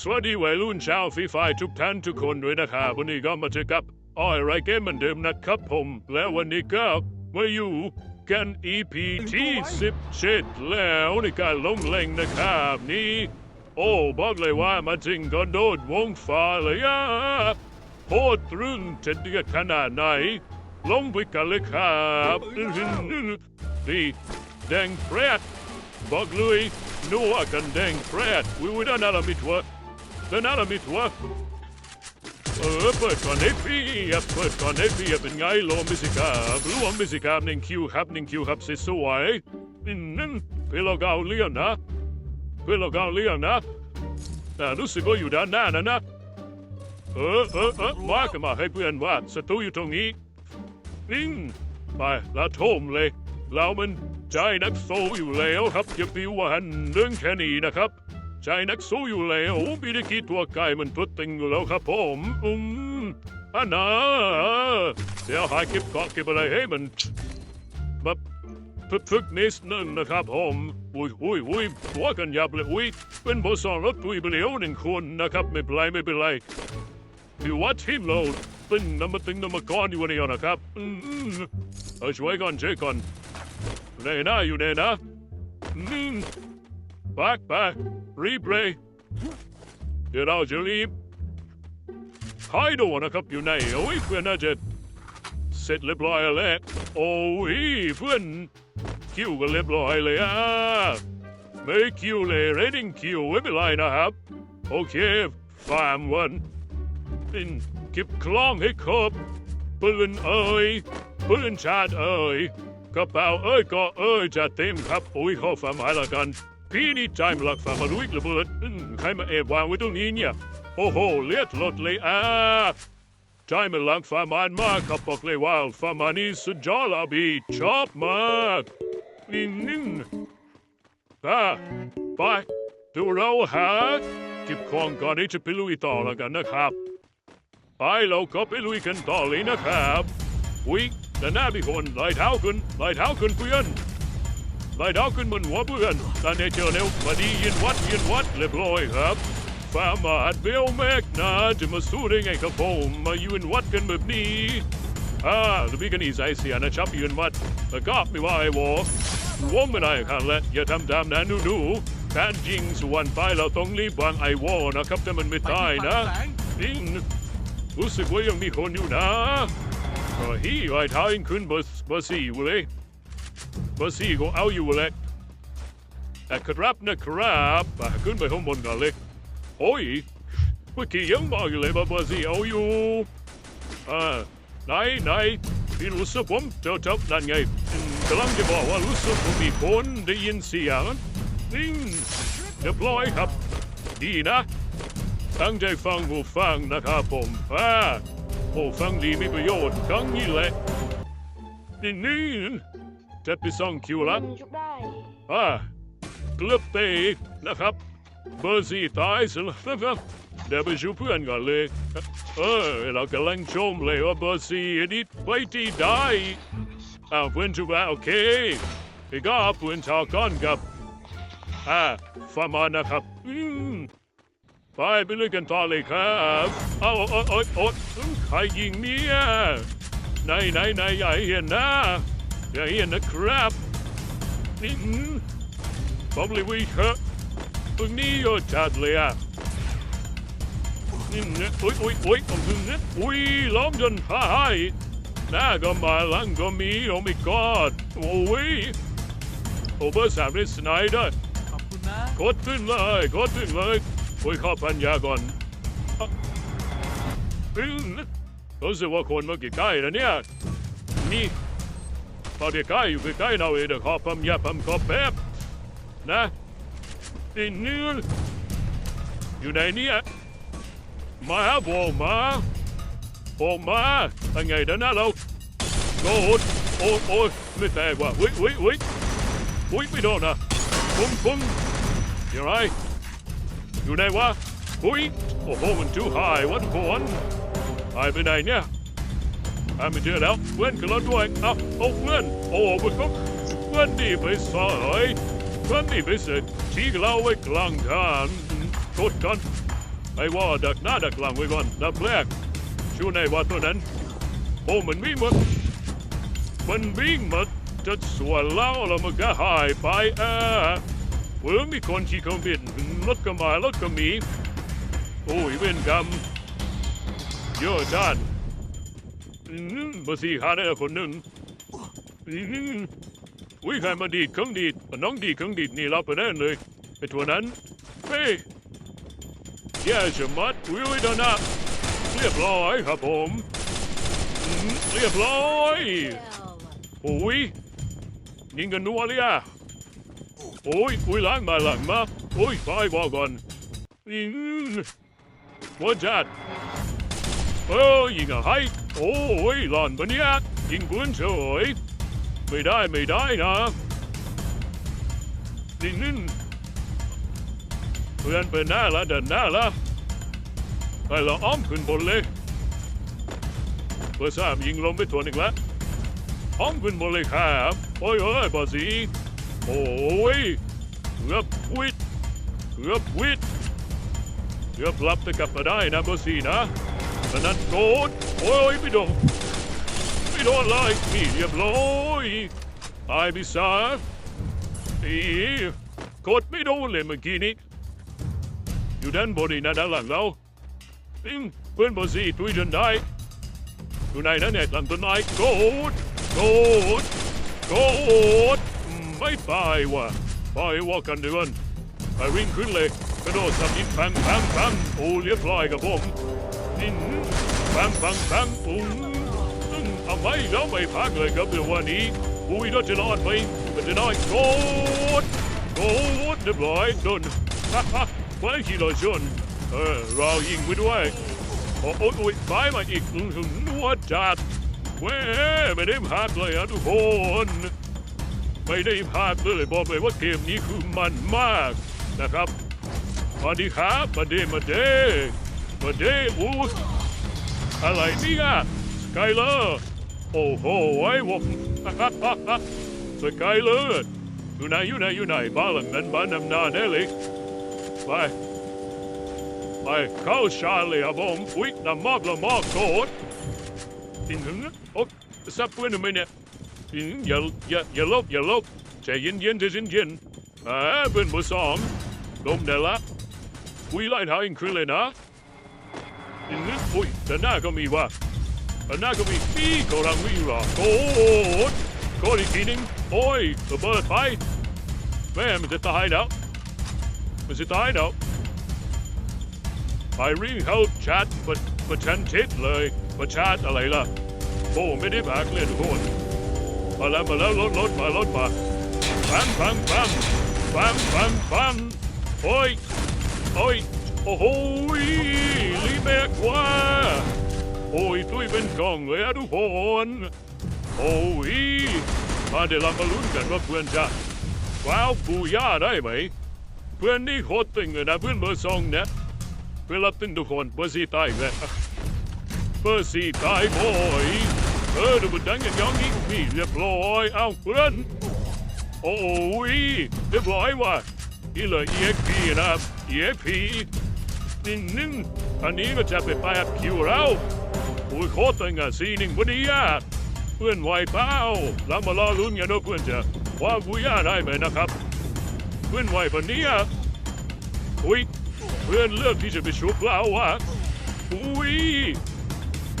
สวัสดีวัยรุ่นชาวฟรีไฟร์ทุกท่านทุกคนด้วยนะครับวันนี้ก็มาเจอกับอ้อยไรเกมเหมือนเดิมนะครับผม และวันนี้ก็มาอยู่กัน EP ที่10เช็ดแล้วในการลงเล่งนะครับนี่โอ้บอกเลยว่ามาถึงก็โดดวงฟ้าเลยอะโคตรตรึงจะเดือดขนาดไหน ลงไปกันเลยครับอื้อหือนี่แดงแปรดบอกเลยนัวกันแดงแปรดวิวด้านหน้ามิดวะ ด้านหน้ามิดวเออเปิดก่อนให้พี่อะเปิดก่อนให้พี่อะเป็นไงโลมิสิกาบรวมมิสิกาหนึ่งคิวครับหนึ่งคิวครับสิสวยๆนี่นั่นเพื่อเราเกาเลี้ยงนะเพื่อเราเกาเลี้ยงนะแต่รู้สึกว่าอยู่ด้านหน้านะนะเออเออเออมากันมาให้เพื่อนว่าศัตรูอยู่ตรงนี้นิ่งไปแล้วโทมเลยเรามันใจนักสู้อยู่แล้วครับอย่าปหวานเรื่องแค่นี้นะครับ ใจนักสู้อยู่แล้วมีได้กี่ตัวไก่มันตัวตึงอยู่แล้วครับผมอืมอันนะเดี๋ยวหาเก็บเกาะเก็บอะไรให้มันแบบฝึกฝึกนิดนึงนะครับผมอุ้ยอุ้ยอุ้ยตัวกันยับเลยอุ้ยเป็นบทสอนรถตุยไปแล้วหนึ่งคนนะครับไม่เป็นไรไม่เป็นไรถือว่าทีมเราตึงน้ำมาตึงน้ำมาก้อนอยู่วันนี้นะครับอืมเอาช่วยก่อนช่วยก่อนอยู่ไหนนะอยู่ไหนนะอืม ไปไปรีบเลยเดี๋ยวเราจะรีบหายตัวนะครับอยู่ไหนโอ้ยเพื่อนน่าจะเสร็จเรียบร้อยแล้วโอ้ยเพื่อนคิวกันเรียบร้อยเลยอะไม่คิวเลยเรดดิ้งคิวไม่เป็นไรนะครับ โอเคฟาร์มวันเป็นเก็บคล้องให้ครบปืนเอ่ยปืนชาดเอ่ยกระเป๋าเอ่ยก็เอ่ยจะเต็มครับโอ้ยข้าฝาหมายละกัน พี่นี่ใจมันหลักฝามาลุยระเบิดอืมใครมาแอบวางไว้ตรงนี้เนี่ย โอ้โห เลือดลดเลยอะใจมันหลักฝามายมากครับบอกเลยว่าฝามานี่สุดยอดละบีชอบมากนี่นิ่งอะไปดูเราหาเก็บของก่อนที่จะไปลุยต่อแล้วกันนะครับ ไปเราก็ไปลุยกันต่อเลยนะครับ อุ้ยแต่หน้ามีคนลอยเท้าขึ้นลอยเท้าขึ้นเพื่อน ลอยเท้าขึ้นบนหัวเพื่อนตอนนี้เจอเร็วมาดียืนวัดยืนวัดเรียบร้อยครับฟาร์มาดเบลแมกนาจะมาสู้ได้ไงครับผมมายืนวัดกันแบบนี้อ่าจะมีกันอีสายเสียนะครับยืนวัดแล้วก็ไม่ว่าไอ้วอวงไม่ได้ครับและอย่าทำตามนะหนูหนูๆการยิงส่วนไปเราต้องรีบวางไอ้วอนะครับแต่มันไม่ตายนะนิ่งรู้สึกว่ายังมีคนอยู่นะเฮ้ยไอ้ท้ายขึ้นเบอร์เบอร์สี่อยู่เลย เบอร์สี่ก็เอาอยู่เลยแต่ครับนะครับอะขึ้นไปข้างบนก่อนเลยโอ้ยเมื่อกี้ยังบอกอยู่เลยว่าเบอร์สี่เอาอยู่อ่าไหนไหนพี่รู้สึกผมเจ้าเจ้านั่นไงกำลังจะบอกว่ารู้สึกว่ามีคนได้ยินเสียงนิ่งเรียบร้อยครับ ดีนะตั้งใจฟังหูฟังนะครับผมอ่าหูฟังดีมีประโยชน์ครั้งนี้แหละนี่นี่ จะไปส่องคิวละชุบได้อ่าเกลือบเตะอีกนะครับ เบอร์สี่ตายสิแล้วนะครับเดี๋ยวไปชูเพื่อนก่อนเลยเออเรากำลังชมเลยว่าเบอร์สี่นี่ไปที่ได้อ้าวเพื่อนชูบ้าโอเคอีกก็เพื่อนชาวก้อนกับอ่าฟาร์มานะครับอืมไปไปเรื่อยกันต่อเลยครับเอาโอ๊ยโอ๊ยโอ๊ยใครยิงเนี่ยไหนไหนไหนอย่าให้เห็นนะ อย่าให้เห็นนะครับนี่อืมผมเลยวิ่งเถอะตรงนี้โยจัดเลยอะนี่เนี่ยอุ้ยอุ้ยอุ้ยผมถึงเนี่ยอุ้ยล้อมจนหายหน้าก็มาหลังก็มีโอ้ไม่กอดโอ้ยโอเบอร์สามได้สไนเดอร์ขอบคุณนะกดขึ้นเลยกดขึ้นเลยคุยเข้าปัญญาก่อนอะอืมรู้สึกว่าคนเมื่อกี้ใกล้แล้วเนี่ยนี่ พอเด็กใกล้อยู่ใกล้ๆเราเองเดี๋ยวขอปัญญาปัญขอแป๊บนะนี่เนื้ออยู่ไหนนี่ยมาบอกมาบอกมายังไงดี๋ยวนะเราโอ้ยโอ้โอ้ไม่แตกว่ะอุ้ยอุ้ยอุ้ยอุ้ยไม่โดนนะปุ้งปุ้งอยู่ไหนอยู่ไหนวะอุ้ยโอ้โหมันจูหายวันก่อนหายไปไหนเนี่ย หาไม่เจอแล้วเพื่อนขึ้นรถด้วยเอาโอ้เพื่อนโอ้เพื่อนก็เพื่อนดีไปสอยเพื่อนดีไปเสร็จชี้เราไว้กลางทางกดกันไอ้ว่าดักหน้าดักหลังไว้ก่อนดับแรกชูในว่าตัวนั้นโอ้มันวิ่งหมดมันวิ่งหมดจะสวนเล่าแล้วมันก็หายไปเออเพิ่งมีคนขี่เครื่องบินรถก็มารถก็มีโอ้ยเว้นกรรมเยอะจาน อืมมาสี่หาได้ละคนหนึ่งอืมอุ้ยใครมาดีดเครื่องดีดน้องดีดเครื่องดีดนี่รับไปได้เลยไอ้ตัวนั้นเฮ้ยแย่ชะมัดอุ้ยอุ้ยเดยวนะเรียบร้อยครับผมอืมเรียบร้อยโอ้ยยิงกันนัวเลยอะโอ้ยอุ้ยล้างมาหลังมาโอ้ยไปบอกก่อนอืมหัวจัด เออยิงอะไรโอ้ยหลอนปะเนี่ยยิงปืนเฉยไม่ได้ไม่ได้นะนี่นี่เพื่อนเป็นหน้าละเดินหน้าละไปเราอ้อมขึ้นบนเลยเบอร์สามยิงลงไปตัวหนึ่งละอ้อมขึ้นบนเลยครับโอ้ยเอ้ยบอสีโอ้ยเกือบวิดเกือบวิดเกือบหลับแต่กลับมาได้นะบอสีนะ สนัดโกดโอ้ยไม่โดนไม่โดนเลยนี่เรียบร้อยตายไปซะอีกดไม่โดนเลยเมื่อกี้นี้อยู่ด้านบนนี่นะด้านหลังเราอิงเพื่อนบอสีตุยจนได้อยู่ไหนนเนี่ยหลังต้นไม้โกดโกดโกดไม่ไปว่ะไปว่ากันเดือนไปวิ่งขึ้นเลยกระโดดสับยิงปังปังปังโอ้เรียบร้อยกับผม นินปังปังปังปุ้งอืมเอาไว้แล้วไม่พักเลยครับเดี๋ยววันนี้อุ้ยเราจะนอนไปมันจะนอนโกดโกดเรียบร้อยโดนฮ่าฮ่าไว้ขี่รถชนเออเรายิงไปด้วยโอ้โอ้ยไปมาอีกอืมนัวจัดเว้ยไม่ได้พักเลยอะทุกคนไม่ได้พักเลยบอกเลยว่าเกมนี้คือมันมากนะครับสวัสดีครับมาเดมาเด มาเดอู้อะไรเนี่ยสกายเลอร์โอ้โหไอ้วงสกายเลอร์อยู่ไหนอยู่ไหนอยู่ไหนบ้านหลังนั้นบ้านนำนาแน่เลยไปไปเข้าชาเลยครับผมอุ๊ยน้ำมอกละมอกโกดติงหึงโอ้สับเพื่อนทำไมเนี่ยติงอย่าอย่าอย่าลบอย่าลบใจเย็นเย็นใจเย็นเย็นอ่าเพื่อนเบอร์สองลมได้ละคุยไล่ทาอิงคืนเลยนะ อืมอุ้ยด้านหน้าก็มีว่ะด้านหน้าก็มีปีกำลังวิ่งเหรอโกดโกดอีกทีนึงโอ้ยระเบิดไปแม่มันจะตายแล้วมันจะตายแล้วไปริ่งเข้าชาร์จประประชันชิดเลยประชาร์จอะไรล่ะโอ้ไม่ได้บากเลยทุกคนมาแล้วมาแล้วรถรถมารถมาปังปังปังปังปังปังโอ้ยโอ้ย โอ้โหรีเมกว่าโอ้ยตุ้ยเป็นกล่องเลยอะทุกคนโอ้ยมาเดี๋ยวเรามาลุ้นกันว่าเพื่อนจะว้าวปูย่าได้ไหม เพื่อนนี่โคตรตึงเลยนะเพื่อนเบอร์สองเนี่ยเพื่อนรับตึงทุกคนเบอร์สี่ตายอีกแล้วเบอร์สี่ตายโอยเออดูมันดังอย่างยองนี้นี่เรียบร้อยเอ้าเพื่อนโอ้ยเรียบร้อยว่ะนี่เลย EXP นะครับ EXP นี่นึ่งอันนี้ก็จะเป็นแปดคิวแล้วโอ้ยโคตรตึงอะซีนึ่งพอดีอะเพื่อนไหวเปล่าเรามารอลุ้นกันว่าเพื่อนจะว่าบุย่าได้ไหมนะครับ เพื่อนไหวปะเนี้อะอุ้ยเพื่อนเลือกที่จะไปชุบเราอะอุ้ย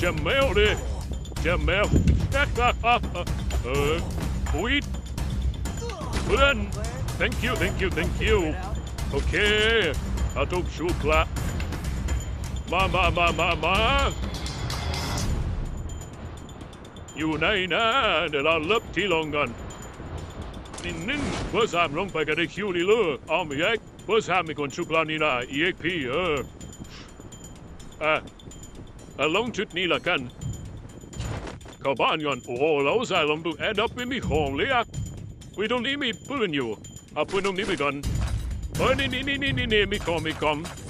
จะแมวเลยจะแมวเอออุ้ยเพื่อน thank you thank you thank you โอเคเอาทุกชุกละ มามามามามาอยู่ไหนนะ เดี๋ยวเราเลิบที่ลงกันนี่นึ่งเบอร์สามลงไปกันได้คิวนี่เลยเอาไม่แยกเบอร์สามมีคนชุกลานี่นะ EXP เอออะอะลงชุดนี้ละกันเข้าบ้านก่อนโอ้เราใส่ลงดูแอดดับไม่มีของเลยอะวิตรงนี้มีปืนอยู่เอาปืนตรงนี้ไปก่อนเฮ้ยนี่นี่นี่นี่นี่มีคอมมีคอมเออเอาปืนตรงนี้ไปก่อนนี่เละนี่เละสกาวิวเมกมาแต่อันไหนไปก่อนเอาไปก่อนอิง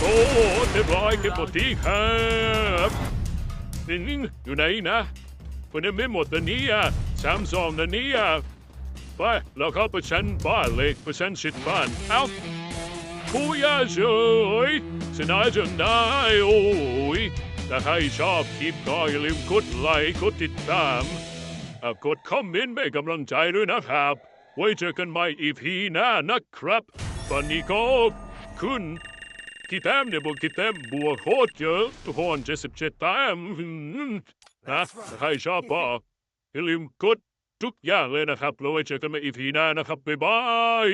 เอาเบอร์สองได้คิวอีกเลอยเบอร์สามเตะทำอะไรอยู่ไหนนบ้านอยู่ไหมโกดโกดเรียบร้อยเก็บหมดที่ครับนี่งอยู่ไหนนะคนนี้ไม่หมดตัวนี้อะสามสองตัวนี้อะไปเราเข้าไปชั้นบ้านเล็กไปชั้นชิดบ้านเอ้าผู้ยาเฉยชนะจนได้โอ้ยถ้าใครชอบคลิปก็อย่าลืมกดไลค์กดติดตามกดคอมเมนต์ให้กำลังใจด้วยนะครับ ไว้เจอกันใหม่อีพีหน้านะครับตอนนี้ก็คุณ กี่แต้มเนี่ยบวกกี่แต้มบวกโคตรเยอะทุกคนเจ็ดสิบเจ็ดแต้มนะถ้าใครชอบก็อย่าลืมกดทุกอย่างเลยนะครับแล้วไว้เจอกันใหม่อีพีหน้านะครับบ๊ายบาย